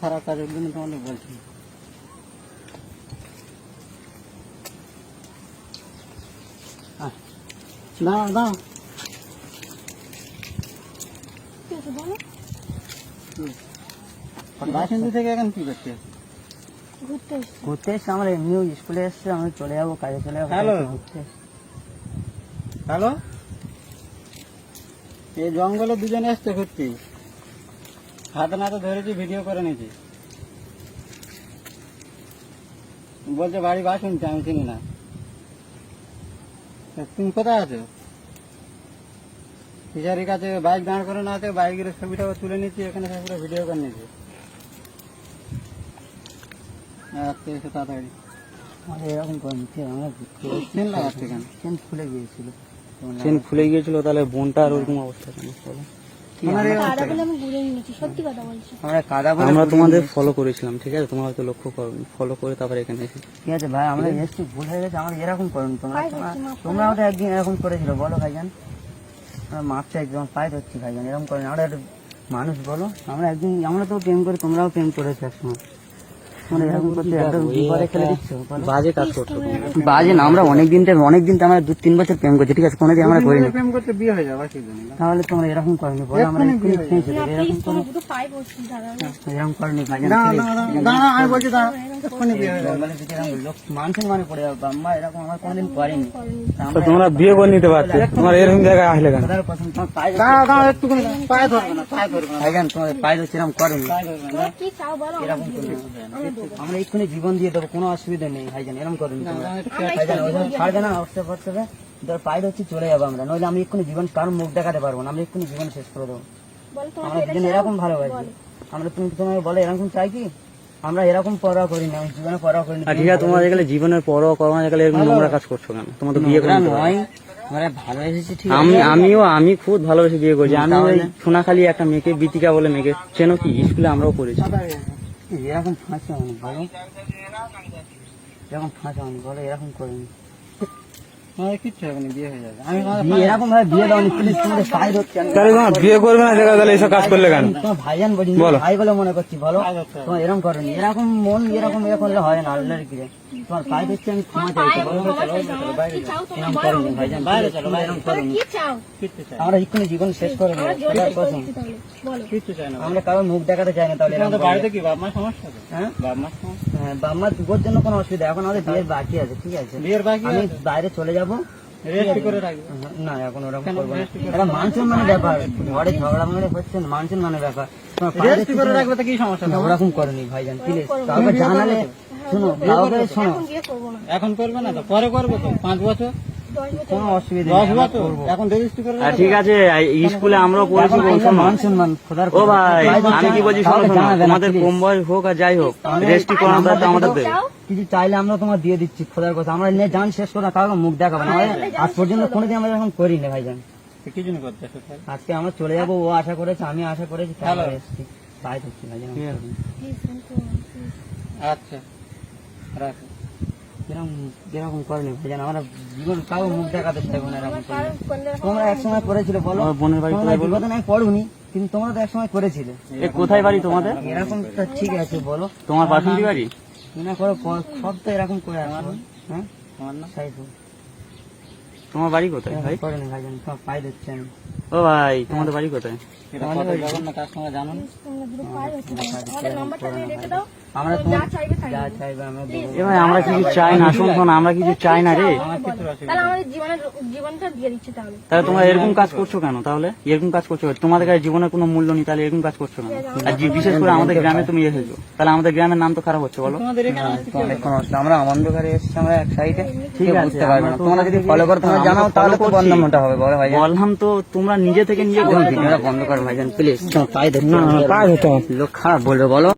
খারাপ কাজের জন্য তোমাকে বলছি। দাঁড়াও দাঁড়াও। থেকে এখন কি করছে ঘুরতে এসছি। আমরা এমনিও স্কুলে এসছি আমি চলে যাব কাজে চলে যাব। হ্যালো? এই জঙ্গলে দুজনে এসছে ঘুরতে? হাতে নাতে ধরেছি ভিডিও করে নিয়েছি। বলছে বাড়ি বাসন্তী আমি চিনি না। তুমি কোথায় আছো? টিচারের কাছে বাইক দাঁড় করে না আছে বাইকের ছবিটা তুলে নিচ্ছি এখানে পুরো ভিডিও করে এসে তাড়াতাড়ি। এরকম করেনি ঠিক আমরা চেন লাগাচ্ছে কেন? চেন খুলে গিয়েছিল। চেন খুলে গিয়েছিল তাহলে বোনটা আর ওরকম অবস্থা কেন? আমরা- তোমাদের ফলো করেছিলাম ঠিক আছে? তোমরা হয়তো লক্ষ্য করো ফলো করে তারপরে এখানে এসে। ঠিক আছে ভাই আমরা এসছি ভুল হয়ে গেছে আমরা এরকম করুন তোমরা। একদিন এরকম করেছিল বলো ভাইজান। আমরা মাপটা একদম পায়ে ধরছি ভাইজান এরকম করেন আমরা একটা মানুষ বলো আমরা একদিন আমরা তো প্রেম করি তোমরাও প্রেম করেছ একসময়। তোমরা এরকম করতে একদম বিপদে ফেলে দিচ্ছ বাজে কাজ করছ বাজে না আমরা অনেক দিন থেকে অনেক দিন তো আমরা দু তিন বছর প্রেম করছি ঠিক আছে? কোনোদিন আমরা করিনি। প্রেম করতে বিয়ে হয়ে যাবে তাহলে তোমরা এরকম করনি বলো আমরা এক্ষুনি এরকম দাদা এরকম করনি আমি বলছি দাঁড়া। এক্ষুনি বিয়ে হয়ে যাবে। মানুষের মানে পড়ে যাবে আম্মা এরকম আমরা কোনোদিন করিনি। তা তো তোমরা বিয়ে করে নিতে পারতে। তোমার এরকম জায়গায় আসলে কেন? পায়ে দাঁড়া দাঁড়া একটুখানি পায়ে ধরবে না পায়ে ধরবে না। ভাইজান তোমাদের পায়ে ধরছি এরকম করেনি। পায়ে ধরবে না তোমরা কি চাও বলো আমরা এরকম। আমরা এক্ষুনি জীবন দিয়ে দেবো কোনো অসুবিধা নেই ভাইজান এরকম করেনি ভাইজান ওইভাবে ছাড়বে না অবস্থা পড়তে ধর পায়ে ধরছি চলে যাব আমরা নইলে আমি এক্ষুনি জীবন কারোর মুখ দেখাতে পারব না আমরা এক্ষুনি জীবন শেষ করে দেবো। আমরা দুজন এরকম ভালোবাসি আমরা তুমি তোমাকে বলে এরকম চাই কি? আমরা এরকম পড়া করি না জীবনে পড়া করি না ঠিক আছে তোমরা যেগুলো জীবনের পরও করো না যেগুলো এরকম নোংরা কাজ করছ কেন? তোমার তো বিয়ে করে নয় আমরা ভালোবেসেছি ঠিক আমি আমিও আমি খুব ভালোবেসে বিয়ে করছি। আমি? সোনাখালি একটা মেয়েকে বিতিকা বলে মেয়েকে। চেনো কি? স্কুলে আমরাও করেছি এরকম ফাঁসা হয়নি বলো এরকম ফাঁসা হয়নি বলো এরকম করিনি আমাদের কিচ্ছু হবে না বিয়ে হয়ে যাবে। আমি তোমাদের বিয়ে এরকম ভাবে বিয়ে দাওনি প্লিজ তোমাদের পায়ে ধরছি আমি তাহলে তোমার বিয়ে করবে না তাহলে এসব কাজ করলে কেন? ভাইজান বলি ভাই বলে মনে করছি বলো। পায়ে ধরতে হবে। তোমার এরকম করেনি এরকম মন এরকম ইয়ে করলে হয় না আল্লাহর কিরে তোমার পায়ে ধরছি আমি ক্ষমা চাইছি বলো ক্ষমা চাইছো, আমরা কি চাও তোমরা? এরকম করেনি ভাইজান বাইরে চলো, এরকম করেনি কি চাও? কিচ্ছু চাই না। আমরা এক্ষুনি জীবন শেষ করে আমরা কারোর মুখ দেখাতে চাই না তাহলে। বাড়িতে কি বাপ মার সমস্যা হ্যাঁ? বাপ হ্যাঁ দুবোর জন্য কোনো অসুবিধা এখন আমাদের বিয়ের বাকি আছে ঠিক আছে। বিয়ের বাকি আমি বাইরে চলে যাব রাখবে। না এখন ওরকম করব না। এটা মানসুন মানে ব্যাপার। ঘরে ঝগড়া মানে হচ্ছে মানসুন মানে ব্যাপার। তোমার পায়ে রেস্ট করে রাখবে তো কি সমস্যা? না, ওরকম করেনি ভাইজান প্লিজ কাউকে জানালে শোনো কাউকে শোনো। এখন বিয়ে করব না। এখন করবে না তো? পরে করব তো? পাঁচ বছর? কোনো অসুবিধা আমরা এখন রেজিস্ট্রি করে আর রাখবে ঠিক আছে স্কুলে আমরাও পড়েছি এখন বলছো। এইসব না। মান সম্মান খোদার ও ভাই আমি কি বলছি শোনো কাউকে শোনো জানাবে না, তোমাদের please। কম বয়স হোক আর যাই হোক রেস্টি করানো তো আমাদের দেবে। কিছু চাইলে আমরা তোমার দিয়ে দিচ্ছি খোদার কথা। আমরা নিয়ে জান শেষ করে কাউকে মুখ দেখাবো না। আজ পর্যন্ত কোনোদিন আমরা এরকম করি না ভাইজান? আজকে আমরা চলে যাব ও আশা করেছে আমি আশা করেছি তাই ভাইজান আচ্ছা। রাখো। এরকম এরকম করেনি ভাইজান আমরা জীবন কাউ মুখ দেখাতে চাইব না এরকম করলে। তোমরা একসময় করেছিলে বলো? বোনের বাড়ি তোমরা বিপদে নাই পড়ুনি কিন্তু তোমরা তো একসময় করেছিলে। এ কোথায় বাড়ি তোমাদের? এরকম তো ঠিক আছে বলো। তোমার বাসন্তী বাড়ি? করো সব তো এরকম করে আসো হ্যাঁ? তোমার না সাইফুল। তোমার বাড়ি কোথায় ভাই? ভাইজান সব পাই দিচ্ছে আমি ও ভাই তোমাদের বাড়ি কোথায়? আমরা কিছু চাই না শোন আমরা কিছু চাই না রে। তাহলে আমাদের জীবনের জীবনটা দিয়ে দিচ্ছে তাহলে। তাহলে তোমরা এরকম কাজ করছ কেন তাহলে? এরকম কাজ করছ তোমাদের কাছে জীবনের কোনো মূল্য নেই তাহলে এরকম কাজ করছ কেন? আর বিশেষ করে আমাদের গ্রামে তুমি এসেছ। তাহলে আমাদের গ্রামের নাম তো খারাপ হচ্ছে বলো। আমরা ঘরে এসেছি আমরা এক সাইডে। ঠিক আছে, বুঝতে পারবে না। তোমরা যদি ফলো করো তোমরা জানাও তাহলে তো। বন্ধ হবে বলো ভাইজান। বললাম তো তোমরা নিজে থেকে নিজে বন্ধ করো ভাইজান প্লিজ পায়ে ধরতে লোক খারাপ বলবে বলো।